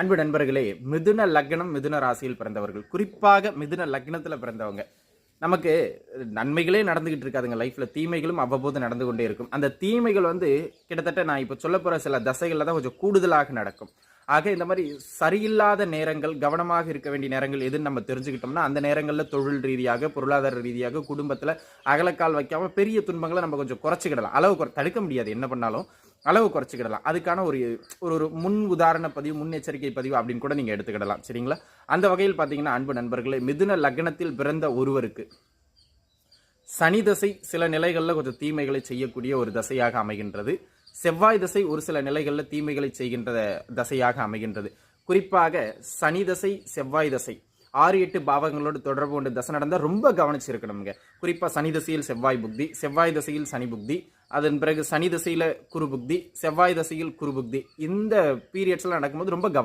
அன்பு நண்பர்களே மிதுன லக்னம் மிதுன ராசியில் பிறந்தவர்கள். குறிப்பாக மிதுன லக்னத்தில் பிறந்தவங்க. நமக்கு நன்மைகளே நடந்துக்கிட்டு இருக்காதுங்க. லைஃப்பில் தீமைகளும் அவ்வப்போது நடந்து கொண்டே இருக்கும். அந்த தீமைகள் வந்து கிட்டத்தட்ட நான் இப்போ சொல்ல போகிற சில தசைகளில் தான் கொஞ்சம் கூடுதலாக நடக்கும். ஆக இந்த மாதிரி சரியில்லாத நேரங்கள் கவனமாக இருக்க வேண்டிய நேரங்கள் எதுன்னு நம்ம தெரிஞ்சுக்கிட்டோம்னா அந்த நேரங்களில் தொழில் ரீதியாக பொருளாதார ரீதியாக குடும்பத்தில் அகலக்கால் வைக்காமல் பெரிய துன்பங்களை நம்ம கொஞ்சம் குறைச்சிக்கிடலாம். அளவு குறை தடுக்க முடியாது. என்ன பண்ணாலும் அளவு குறைச்சிக்கிடலாம். அதுக்கான ஒரு ஒரு ஒரு முன் உதாரண பதிவு முன்னெச்சரிக்கை பதிவு அப்படின்னு கூட நீங்கள் எடுத்துக்கிடலாம். சரிங்களா? அந்த வகையில் பார்த்தீங்கன்னா அன்பு நண்பர்களே மிதுன லக்னத்தில் பிறந்த ஒருவருக்கு சனி தசை சில நிலைகளில் கொஞ்சம் தீமைகளை செய்யக்கூடிய ஒரு தசையாக அமைகின்றது. செவ்வாய் தசை ஒரு சில நிலைகளில் தீமைகளை செய்கின்ற தசையாக அமைகின்றது. குறிப்பாக சனி தசை செவ்வாய் தசை. ஆறு எட்டு பாவங்களோடு தொடர்பு கொண்டு தசை நடந்தால் ரொம்ப கவனிச்சிருக்கணுங்க குறிப்பாக சனி தசையில் செவ்வாய் புக்தி செவ்வாய் தசையில் சனி புக்தி அதன் பிறகு சனி தசையில் குரு புக்தி செவ்வாய் தசையில் குரு புக்தி இந்த பீரியட்ஸ்லாம் நடக்கும்போது ரொம்ப கவனம்